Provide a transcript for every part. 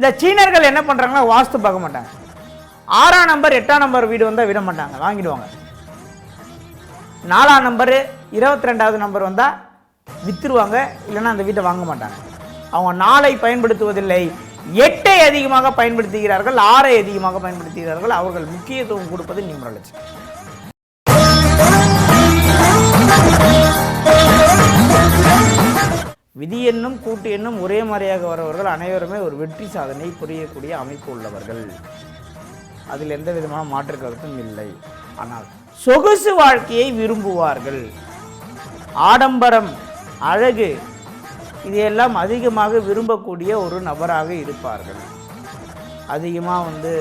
இந்த சீனர்கள் என்ன பண்ணுறாங்கன்னா வாஸ்து பார்க்க மாட்டாங்க. ஆறாம் நம்பர் எட்டாம் நம்பர் வீடு வந்தால் விட மாட்டாங்க வாங்கிடுவாங்க. நாலாம் நம்பரு இருபத்தி ரெண்டாவது நம்பர் வந்தால் விற்றுருவாங்க இல்லைன்னா அந்த வீட்டை வாங்க மாட்டாங்க. அவங்க நாளை பயன்படுத்துவதில்லை. எட்டை அதிகமாக பயன்படுத்துகிறார்கள் ஆறை அதிகமாக பயன்படுத்துகிறார்கள் அவர்கள் முக்கியத்துவம் கொடுப்பது நியூமராலஜி விதி என்னும் கூட்டு என்னும் ஒரே மாதிரியாக வரவர்கள் அனைவருமே ஒரு வெற்றி சாதனை புரியக்கூடிய அமைப்பு உள்ளவர்கள். அதில் எந்த விதமான மாற்று கருத்தும் இல்லை. ஆனால் சொகுசு வாழ்க்கையை விரும்புவார்கள். ஆடம்பரம் அழகு இதையெல்லாம் அதிகமாக விரும்பக்கூடிய ஒரு நபராக இருப்பார்கள். அதிகமாக வந்து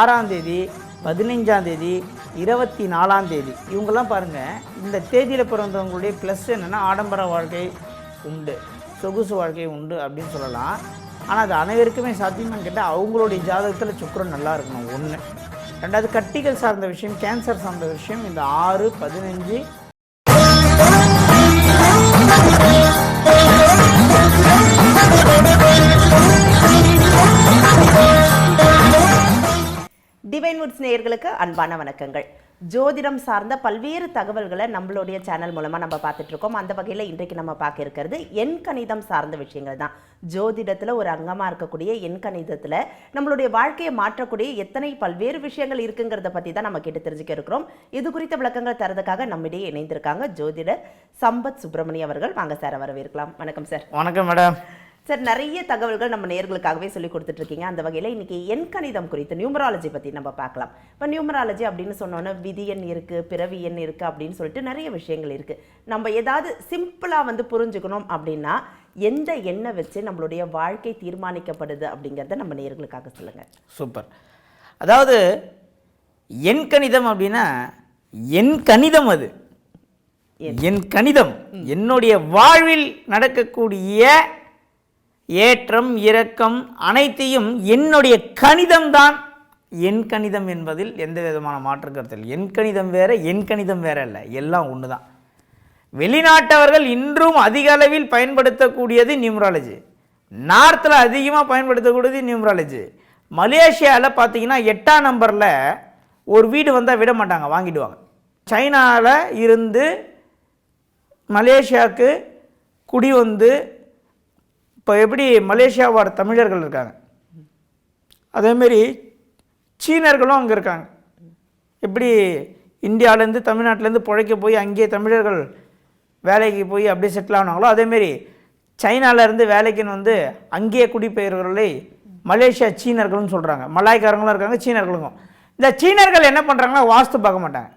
ஆறாம் தேதி பதினைஞ்சாம் தேதி இருபத்தி நாலாம் தேதி. இவங்கெல்லாம் பாருங்கள் இந்த தேதியில் பிறந்தவங்களுடைய ப்ளஸ் என்னென்னா ஆடம்பர வாழ்க்கை உண்டு சொகுசு வாழ்க்கை உண்டு அப்படின்னு சொல்லலாம். ஆனால் அது அனைவருக்குமே சாத்தியமான்னு கேட்டால் அவங்களுடைய ஜாதகத்தில் சுக்கரம் நல்லா இருக்கணும் ஒன்று ரெண்டாவது கட்டிகள் சார்ந்த விஷயம் கேன்சர் சார்ந்த விஷயம் இந்த ஆறு பதினஞ்சு. டிவைன் வுட்ஸ் நேயர்களுக்கு அன்பான வணக்கங்கள். ஜோதிடம் சார்ந்த பல்வேறு தகவல்களை நம்மளுடைய சேனல் மூலமாக நம்ம பார்த்துட்டு இருக்கோம். அந்த வகையில் இன்றைக்கு நம்ம பார்க்க இருக்கிறது எண் கணிதம் சார்ந்த விஷயங்கள் தான். ஜோதிடத்தில் ஒரு அங்கமாக இருக்கக்கூடிய எண் கணிதத்தில் நம்மளுடைய வாழ்க்கையை மாற்றக்கூடிய எத்தனை பல்வேறு விஷயங்கள் இருக்குங்கிறத பற்றி தான் நம்ம கேட்டு தெரிஞ்சுக்க இருக்கிறோம். இது குறித்த விளக்கங்கள் தரதுக்காக நம்மிடையே இணைந்திருக்காங்க ஜோதிடர் சம்பத் சுப்பிரமணியம் அவர்கள். வாங்க சார் வரவேற்கலாம். வணக்கம் சார். வணக்கம் மேடம். சார் நிறைய தகவல்கள் நம்ம நேர்களுக்காகவே சொல்லி கொடுத்துட்டு இருக்கீங்க அந்த வகையில் இன்னைக்கு எண் கணிதம் குறித்து நியூமராலஜி பற்றி நம்ம பார்க்கலாம். இப்போ நியூமராலஜி அப்படின்னு சொன்னோன்னா விதி எண் இருக்கு பிறவி எண் இருக்கு அப்படின்னு சொல்லிட்டு நிறைய விஷயங்கள் இருக்கு. நம்ம ஏதாவது சிம்பிளாக வந்து புரிஞ்சுக்கணும் அப்படின்னா எந்த எண்ணை வச்சு நம்மளுடைய வாழ்க்கை தீர்மானிக்கப்படுது அப்படிங்கிறத நம்ம நேர்களுக்காக சொல்லுங்க. சூப்பர். அதாவது என் கணிதம் அப்படின்னா என் கணிதம் அது. என் கணிதம். என்னுடைய வாழ்வில் நடக்கக்கூடிய ஏற்றம் இரக்கம் அனைத்தையும் என்னுடைய கணிதம் தான். என் கணிதம் என்பதில் எந்த விதமான மாற்று கருத்து என் கணிதம் வேற என் கணிதம் வேற இல்லை எல்லாம் ஒன்று தான். வெளிநாட்டவர்கள் இன்றும் அதிக அளவில் பயன்படுத்தக்கூடியது நியூமராலஜி. நார்த்தில் அதிகமாக பயன்படுத்தக்கூடியது நியூமராலஜி. மலேசியாவில் பார்த்தீங்கன்னா எட்டாம் நம்பரில் ஒரு வீடு வந்தால் விட மாட்டாங்க வாங்கிடுவாங்க. சைனாவில் இருந்து மலேசியாவுக்கு குடி வந்து இப்போ எப்படி மலேசியாவோட தமிழர்கள் இருக்காங்க? அதேமாரி சீனர்களும் அங்கே இருக்காங்க. எப்படி இந்தியாவிலேருந்து தமிழ்நாட்டிலேருந்து பிழைக்க போய் அங்கேயே தமிழர்கள் வேலைக்கு போய் அப்படியே செட்டில் ஆனாங்களோ அதேமாரி சைனாவிலேருந்து வேலைக்குன்னு வந்து அங்கேயே குடிபெயர்களை மலேசியா சீனர்கள்னு சொல்கிறாங்க மலாய்க்காரங்களும் இருக்காங்க சீனர்களுக்கும் இந்த சீனர்கள் என்ன பண்ணுறாங்கன்னா வாஸ்து பார்க்க மாட்டாங்க.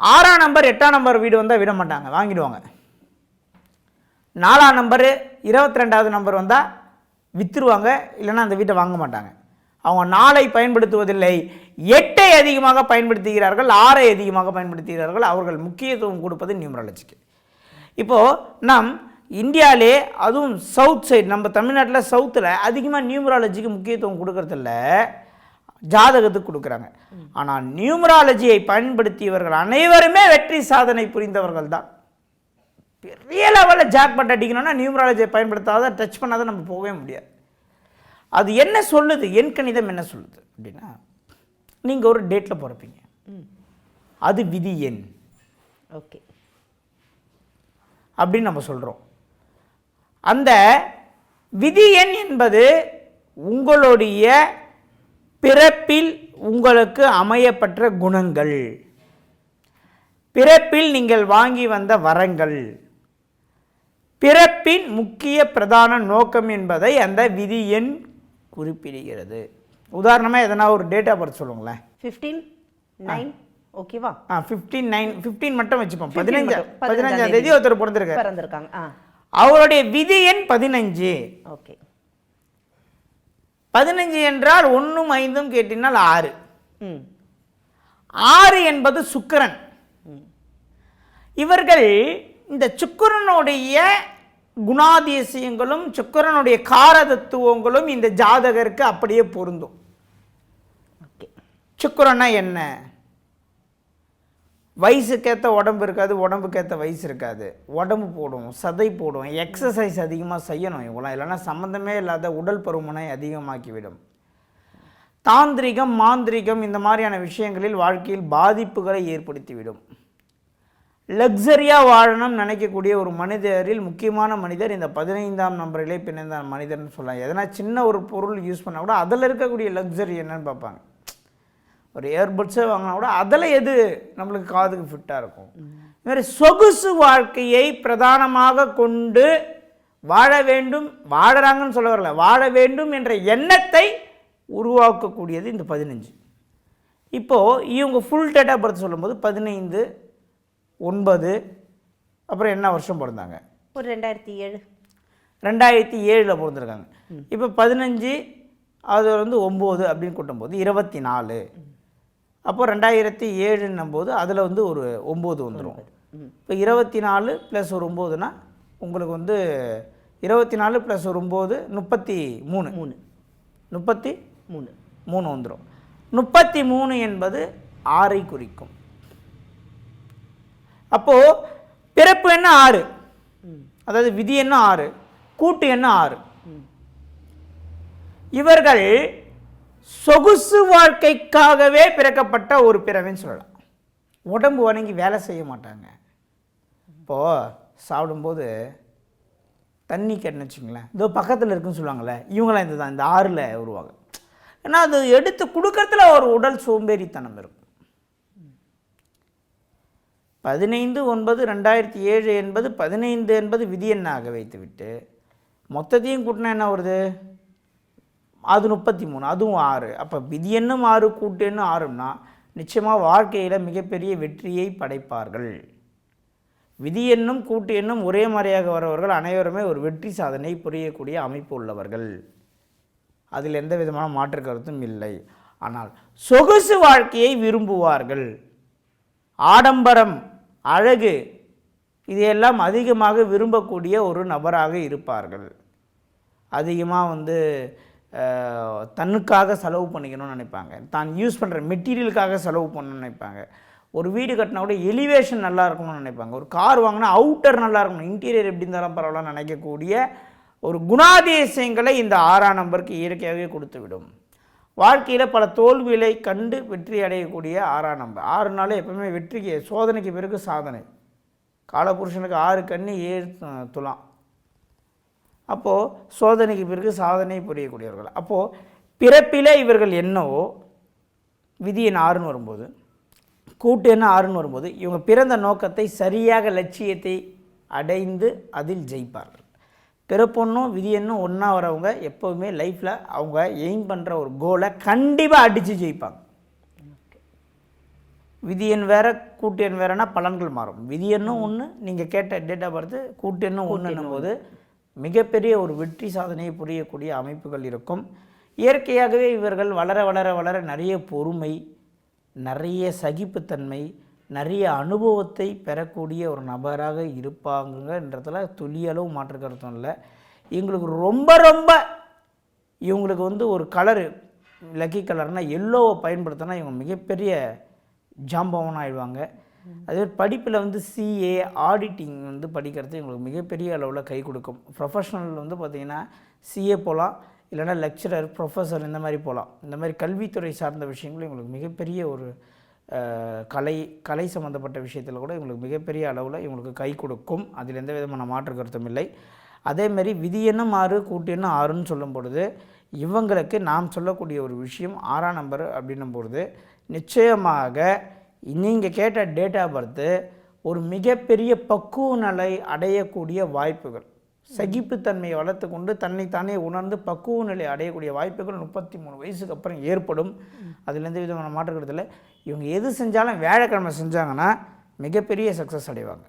ஆறாம் நம்பர் எட்டாம் நம்பர் வீடு வந்தால் விட மாட்டாங்க வாங்கிடுவாங்க. நாலாம் நம்பரு இருபத்தி ரெண்டாவது நம்பர் வந்தால் விற்றுருவாங்க இல்லைன்னா அந்த வீட்டை வாங்க மாட்டாங்க. அவங்க நாளை பயன்படுத்துவதில்லை. எட்டை அதிகமாக பயன்படுத்துகிறார்கள் ஆறை அதிகமாக பயன்படுத்துகிறார்கள். அவர்கள் முக்கியத்துவம் கொடுப்பது நியூமராலஜிக்கு. இப்போது நாம் இந்தியாவிலே அதுவும் சவுத் சைடு நம்ம தமிழ்நாட்டில் சவுத்தில் அதிகமாக நியூமராலஜிக்கு முக்கியத்துவம் கொடுக்கறதில்ல ஜாதகத்துக்கு கொடுக்குறாங்க. ஆனால் நியூமராலஜியை பயன்படுத்தியவர்கள் அனைவருமே வெற்றி சாதனை புரிந்தவர்கள் தான். பெரிய லெவலில் ஜாக்பாட் அடிக்கணும்னா நியூமராலஜியை பயன்படுத்தாத டச் பண்ணாத நம்ம போகவே முடியாது. அது என்ன சொல்லுது? என் கணிதம் என்ன சொல்லுது அப்படின்னா நீங்கள் ஒரு டேட்டில் பிறப்பீங்க. அது விதி எண். ஓகே. அப்படின்னு நம்ம சொல்கிறோம் அந்த விதி எண் என்பது உங்களுடைய பிறப்பில் உங்களுக்கு அமையப்பெற்ற குணங்கள். பிறப்பில் நீங்கள் வாங்கி வந்த வரங்கள். பிறப்பின் முக்கிய பிரதான நோக்கம் என்பதை அந்த விதி எண் குறிப்பிடுகிறது. உதாரணமாக எதனா ஒரு டேட் ஆஃப் பர்த் சொல்லுங்களேன். ஃபிஃப்டீன் நைன் ஓகேவா ஆ ஃபிஃப்டீன் நைன் ஃபிஃப்டீன் மட்டும் வச்சுப்போம். 15 பதினஞ்சா. பதினஞ்சாம் தேதி. ஒருத்தர் பிறந்திருக்காரு. பிறந்திருக்காங்க. ஆ. அவருடைய விதி எண் பதினஞ்சு. ஓகே. பதினஞ்சு என்றால் ஒன்றும் ஐந்தும் கேட்டினால் ஆறு. ஆறு என்பது சுக்கிரன். இவர்கள் இந்த சுக்கிரனுடைய குணாதிசயங்களும் சுக்கிரனுடைய காரதத்துவங்களும் இந்த ஜாதகருக்கு அப்படியே பொருந்தும். ஓகே. சுக்கிரன்னா என்ன? வயசுக்கேற்ற உடம்பு இருக்காது உடம்புக்கேற்ற வயசு இருக்காது. உடம்பு போடும் சதை போடும் எக்ஸசைஸ் அதிகமாக செய்யணும் இவங்களாம். இல்லைன்னா சம்மந்தமே இல்லாத உடல் பருமனை அதிகமாக்கிவிடும். தாந்திரிகம் மாந்திரிகம் இந்த மாதிரியான விஷயங்களில் வாழ்க்கையில் பாதிப்புகளை ஏற்படுத்திவிடும். லக்ஸரியாக வாழணும் நினைக்கக்கூடிய ஒரு மனிதரில் முக்கியமான மனிதர் இந்த பதினைந்தாம் நம்பரிலே பிணைந்த மனிதர்னு சொல்லலாம் எதனா சின்ன ஒரு பொருள் யூஸ் பண்ணால் கூட அதில் இருக்கக்கூடிய லக்ஸரி என்னன்னு பார்ப்பாங்க. ஒரு ஏர்பட்ஸே வாங்கினா கூட அதில் எது நம்மளுக்கு காதுக்கு ஃபிட்டாக இருக்கும். இது மாதிரி சொகுசு வாழ்க்கையை பிரதானமாக கொண்டு வாழ வேண்டும் வாழறாங்கன்னு சொல்ல வரல. வாழ வேண்டும் என்ற எண்ணத்தை உருவாக்கக்கூடியது இந்த பதினஞ்சு. இப்போது இவங்க ஃபுல் டேட் ஆஃப் பர்த் சொல்லும்போது பதினைந்து ஒன்பது அப்புறம் என்ன வருஷம் பிறந்தாங்க? ஒரு ரெண்டாயிரத்தி ஏழு. ரெண்டாயிரத்தி ஏழில் பிறந்திருக்காங்க. இப்போ பதினஞ்சு அது வந்து ஒம்பது அப்படின்னு கூட்டும்போது இருபத்தி நாலு. அப்போ ரெண்டாயிரத்தி ஏழுன்னும் போது அதில் வந்து ஒரு ஒம்பது வந்துடும் இப்போ இருபத்தி நாலு ப்ளஸ் ஒரு ஒம்போதுனா உங்களுக்கு வந்து இருபத்தி நாலு ப்ளஸ் ஒரு ஒம்பது முப்பத்தி மூணு. மூணு. முப்பத்தி மூணு. மூணு வந்துடும் முப்பத்தி மூணு என்பது ஆறை குறிக்கும். அப்போது பிறப்பு என்ன ஆறு? அதாவது விதி என்ன ஆறு? கூட்டு என்ன ஆறு? இவர்கள் சொகுசு வாழ்க்கைக்காகவே பிறக்கப்பட்ட ஒரு பிறவின்னு சொல்லலாம். உடம்பு வணங்கி வேலை செய்ய மாட்டாங்க. இப்போது சாப்பிடும்போது தண்ணி கேட்டுன்னு வச்சுங்களேன் இதோ பக்கத்தில் இருக்குன்னு சொல்லுவாங்கள்ல இவங்களாம் இந்த தான் இந்த ஆறில் வருவாங்க ஏன்னா அது எடுத்து கொடுக்கறதுல ஒரு உடல் சோம்பேறித்தனம் இருக்கும். பதினைந்து ஒன்பது ரெண்டாயிரத்தி ஏழு என்பது பதினைந்து என்பது விதி எண்ணாக வைத்துவிட்டு மொத்தத்தையும் கூட்டினா என்ன வருது? அது முப்பத்தி மூணு அதுவும் ஆறு. அப்போ விதி எண்ணும் ஆறு கூட்டு எண்ணும் ஆறுன்னா நிச்சயமாக வாழ்க்கையில் மிகப்பெரிய வெற்றியை படைப்பார்கள். விதி எண்ணும் கூட்டு எண்ணும் ஒரே மாதிரியாக வரவர்கள் அனைவருமே ஒரு வெற்றி சாதனை புரியக்கூடிய அமைப்பு உள்ளவர்கள். அதில் எந்த விதமான மாற்று கருத்தும் இல்லை. ஆனால் சொகுசு வாழ்க்கையை விரும்புவார்கள். ஆடம்பரம் அழகு. இதையெல்லாம் அதிகமாக விரும்பக்கூடிய ஒரு நபராக இருப்பார்கள். அதிகமாக வந்து தன்னுக்காக செலவு பண்ணிக்கணும்னு நினைப்பாங்க. தான் யூஸ் பண்ணுற மெட்டீரியலுக்காக செலவு பண்ணணும்னு நினைப்பாங்க. ஒரு வீடு கட்டினா கூட எலிவேஷன் நல்லா இருக்கணும்னு நினைப்பாங்க. ஒரு கார் வாங்கினா அவுட்டர் நல்லா இருக்கணும். இன்டீரியர் எப்படி இருந்தாலும் பரவாயில்ல நினைக்கக்கூடிய ஒரு குணாதிசயங்களை இந்த ஆறாம் நம்பருக்கு இயற்கையாகவே கொடுத்து விடும் வாழ்க்கையில் பல தோல்விகளை கண்டு வெற்றி அடையக்கூடிய ஆறாம் நம்பர் ஆறு நாள் எப்பவுமே வெற்றிக்கு சோதனைக்கு பிறகு சாதனை. காலபுருஷனுக்கு ஆறு கண்ணி ஏழு துலாம். அப்போது சோதனைக்கு பிறகு சாதனை புரியக்கூடியவர்கள். அப்போது பிறப்பிலே இவர்கள் என்னவோ விதி எண் ஆறுன்னு வரும்போது கூட்டு என்ன ஆறுன்னு வரும்போது இவங்க பிறந்த நோக்கத்தை சரியாக லட்சியத்தை அடைந்து அதில் ஜெயிப்பார்கள். பிறப்பொன்னும் விதி எண்ணும் ஒன்றா வரவங்க எப்போவுமே லைஃப்பில் அவங்க எய்ம் பண்ணுற ஒரு கோலை கண்டிப்பாக அடித்து ஜெயிப்பாங்க. விதி எண் வேற கூட்டு எண் வேறனா பலன்கள் மாறும். விதி எண்ணும் ஒன்று நீங்கள் கேட்ட டேட் ஆஃப் பர்த் கூட்டு எண்ணும் ஒன்றுன்னும் போது மிகப்பெரிய ஒரு வெற்றி சாதனையை புரியக்கூடிய அமைப்புகள் இருக்கும். இயற்கையாகவே இவர்கள் வளர வளர வளர நிறைய பொறுமை நிறைய சகிப்புத்தன்மை நிறைய அனுபவத்தை பெறக்கூடிய ஒரு நபராக இருப்பாங்கன்றதுல துளியளவு மாற்று கருத்தும் இல்லை. இவங்களுக்கு ரொம்ப ரொம்ப இவங்களுக்கு வந்து ஒரு கலரு லக்கி கலர்னால் எல்லோவை பயன்படுத்தினா இவங்க மிகப்பெரிய ஜாம்பவன் ஆயிடுவாங்க. அதே படிப்பில் வந்து சிஏ ஆடிட்டிங் வந்து படிக்கிறது இவங்களுக்கு மிகப்பெரிய அளவில் கை கொடுக்கும். ப்ரொஃபஷனல் வந்து பார்த்திங்கன்னா சிஏ போகலாம் இல்லைன்னா லெக்சரர் ப்ரொஃபஸர் இந்த மாதிரி போகலாம் இந்த மாதிரி கல்வித்துறை சார்ந்த விஷயங்களும் இவங்களுக்கு மிகப்பெரிய ஒரு கலை கலை சம்மந்தப்பட்ட விஷயத்தில் கூட இவங்களுக்கு மிகப்பெரிய அளவில் இவங்களுக்கு கை கொடுக்கும். அதில் எந்த விதமான மாற்று கருத்தும் இல்லை. அதேமாரி விதி என்ன ஆறு கூட்டு என்ன ஆறுன்னு சொல்லும் பொழுது இவங்களுக்கு நாம் சொல்லக்கூடிய ஒரு விஷயம் ஆறாம் நம்பர் அப்படின்னும் பொழுது நிச்சயமாக நீங்கள் கேட்ட டேட் ஆஃப் பர்த்து ஒரு மிகப்பெரிய பக்குவ நிலை அடையக்கூடிய வாய்ப்புகள். சகிப்புத்தன்மையை வளர்த்து கொண்டு தன்னைத்தானே உணர்ந்து பக்குவ நிலை அடையக்கூடிய வாய்ப்புகள் முப்பத்தி மூணு வயசுக்கு அப்புறம் ஏற்படும். அதில் எந்த விதமான மாற்றுக்கிறது இல்லை. இவங்க எது செஞ்சாலும் வியாழக்கிழமை செஞ்சாங்கன்னா மிகப்பெரிய சக்ஸஸ் அடைவாங்க.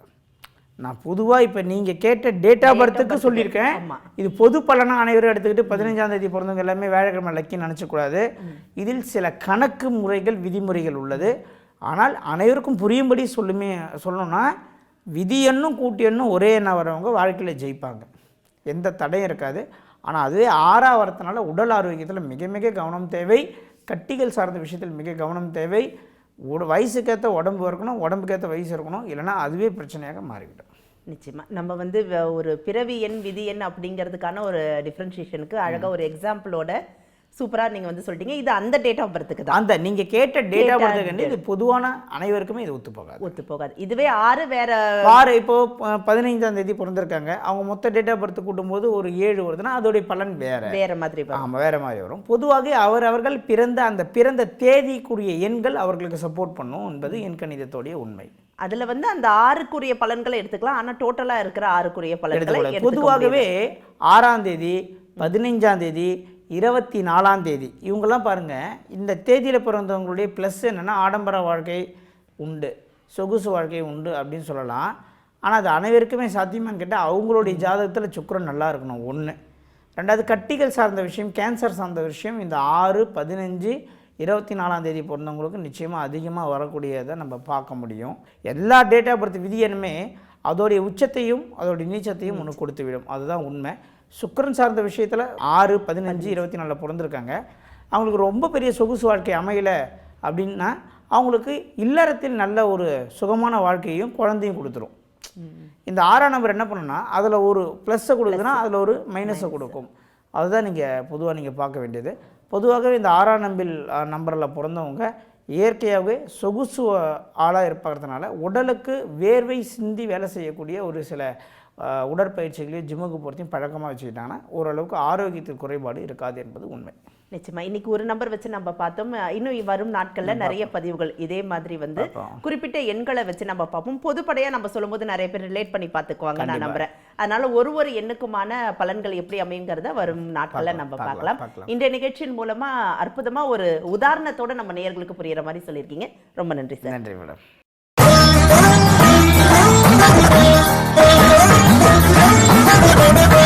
நான் பொதுவாக இப்போ நீங்கள் கேட்ட டேட் ஆஃப் பர்த்துக்கு சொல்லியிருக்கேன். இது பொது பலனாக அனைவரும் எடுத்துக்கிட்டு பதினஞ்சாம் தேதி பிறந்தவங்க எல்லாமே வியாழக்கிழமை லக்கின்னு நினச்சக்கூடாது இதில் சில கணக்கு முறைகள் விதிமுறைகள் உள்ளது. ஆனால் அனைவருக்கும் புரியும்படி சொல்லுமே சொல்லணும்னா விதி எண்ணும் கூட்டு எண்ணும் ஒரே எண்ணம் வரவங்க வாழ்க்கையில் ஜெயிப்பாங்க. எந்த தடையும் இருக்காது. ஆனால் அதுவே ஆறா வரதுனால உடல் ஆரோக்கியத்தில் மிக மிக கவனம் தேவை. கட்டிகள் சார்ந்த விஷயத்தில் மிக கவனம் தேவை. வயசுக்கேற்ற உடம்பு இருக்கணும் உடம்புக்கேற்ற வயசு இருக்கணும். இல்லைன்னா அதுவே பிரச்சனையாக மாறிவிடும். நிச்சயமா. நம்ம வந்து ஒரு பிறவி எண் விதி எண் அப்படிங்கிறதுக்கான ஒரு டிஃப்ரென்ஷியேஷனுக்கு அழகா ஒரு எக்ஸாம்பிளோட சூப்பரா நீங்க வந்து சொல்லிட்டீங்க. இது அந்த டேட் ஆஃப் பர்த்துக்கு தான். அந்த நீங்கள் கேட்ட டேட்டா Date. பர்த்துக்கு இது பொதுவான அனைவருக்குமே இது ஒத்து போகாது. ஒத்து போகாது. இதுவே ஆறு வேற பாரு இப்போ பதினைஞ்சாம் தேதி பிறந்திருக்காங்க. அவங்க மொத்த டேட்டா பர்த் கூட்டும்போது ஒரு ஏழு வருதுன்னா அதோடைய பலன் வேற. வேற மாதிரி. ஆமாம் வேற மாதிரி வரும். பொதுவாக அவர் அவர்கள் பிறந்த அந்த பிறந்த தேதிக்குரிய எண்கள் அவர்களுக்கு சப்போர்ட் பண்ணும் என்பது எண் கணிதத்தோடைய உண்மை. அதுல வந்து அந்த ஆறுக்குரிய பலன்களை எடுத்துக்கலாம். ஆனா டோட்டலா இருக்கிற ஆறுக்குரிய பலன்களை பொதுவாகவே ஆறாம் தேதி பதினைஞ்சாம் தேதி இருபத்தி நாலாம் தேதி. இவங்கெல்லாம் பாருங்க இந்த தேதியில் பிறந்தவங்களுடைய ப்ளஸ் என்னென்னா ஆடம்பர வாழ்க்கை உண்டு. சொகுசு வாழ்க்கை உண்டு அப்படின்னு சொல்லலாம். ஆனால் அது அனைவருக்குமே சாத்தியமான்னு கேட்டால் அவங்களுடைய ஜாதகத்தில் சுக்கிரன் நல்லா இருக்கணும் ஒன்று ரெண்டாவது கட்டிகள் சார்ந்த விஷயம் கேன்சர் சார்ந்த விஷயம் இந்த ஆறு பதினஞ்சு இருபத்தி நாலாம் தேதி பிறந்தவங்களுக்கு நிச்சயமாக அதிகமாக வரக்கூடியதை நம்ம பார்க்க முடியும். எல்லா டேட் ஆஃப் பர்த் விதியனுமே அதோடைய உச்சத்தையும் அதோடைய நீச்சத்தையும் ஒன்று கொடுத்து விடும் அதுதான் உண்மை. சுக்கிரன் சார்ந்த விஷயத்தில் ஆறு பதினஞ்சு இருபத்தி நாலில் பிறந்திருக்காங்க. அவங்களுக்கு ரொம்ப பெரிய சொகுசு வாழ்க்கை அமையல அப்படின்னா அவங்களுக்கு இல்லறத்தில் நல்ல ஒரு சுகமான வாழ்க்கையும் குழந்தையும் கொடுத்துரும். இந்த ஆறாம் நம்பர் என்ன பண்ணுன்னா அதில் ஒரு ப்ளஸ்ஸை கொடுக்குதுன்னா அதில் ஒரு மைனஸை கொடுக்கும். அதுதான் நீங்கள் பொதுவாக நீங்கள் பார்க்க வேண்டியது. பொதுவாகவே இந்த ஆறாம் நம்பில் நம்பரில் பிறந்தவங்க இயற்கையாகவே சொகுசு ஆளாக இருப்பதுனால உடலுக்கு வேர்வை சிந்தி வேலை செய்யக்கூடிய ஒரு சில உடற்பயிற்சிகளையும் ஜிம்முக்கு போகிறதையும் பழக்கமாக வச்சுக்கிட்டாங்கன்னா ஓரளவுக்கு ஆரோக்கியத்தில் குறைபாடு இருக்காது என்பது உண்மை. நிச்சயமா. இன்னைக்கு ஒரு நம்பர் வச்சு நம்ம பார்த்தோம். இன்னும் வரும் நாட்கள்ல நிறைய பதிவுகள் இதே மாதிரி வந்து. குறிப்பிட்ட எண்களை வச்சு நம்ம பார்ப்போம். பொதுப்படையா நம்ம சொல்லும்போது நிறைய பேர் ரிலேட் பண்ணி பார்த்துக்குவாங்க நான். நம்புறேன். அதனால ஒரு ஒரு எண்ணுக்குமான பலன்கள் எப்படி அமையுங்கிறத வரும் நாட்கள்ல நம்ம பார்க்கலாம். இன்றைய நிகழ்ச்சியின் மூலமா அற்புதமா ஒரு உதாரணத்தோட நம்ம நேயர்களுக்கு புரியுற மாதிரி சொல்லியிருக்கீங்க. ரொம்ப நன்றி சார். நன்றி மேடம். never, never.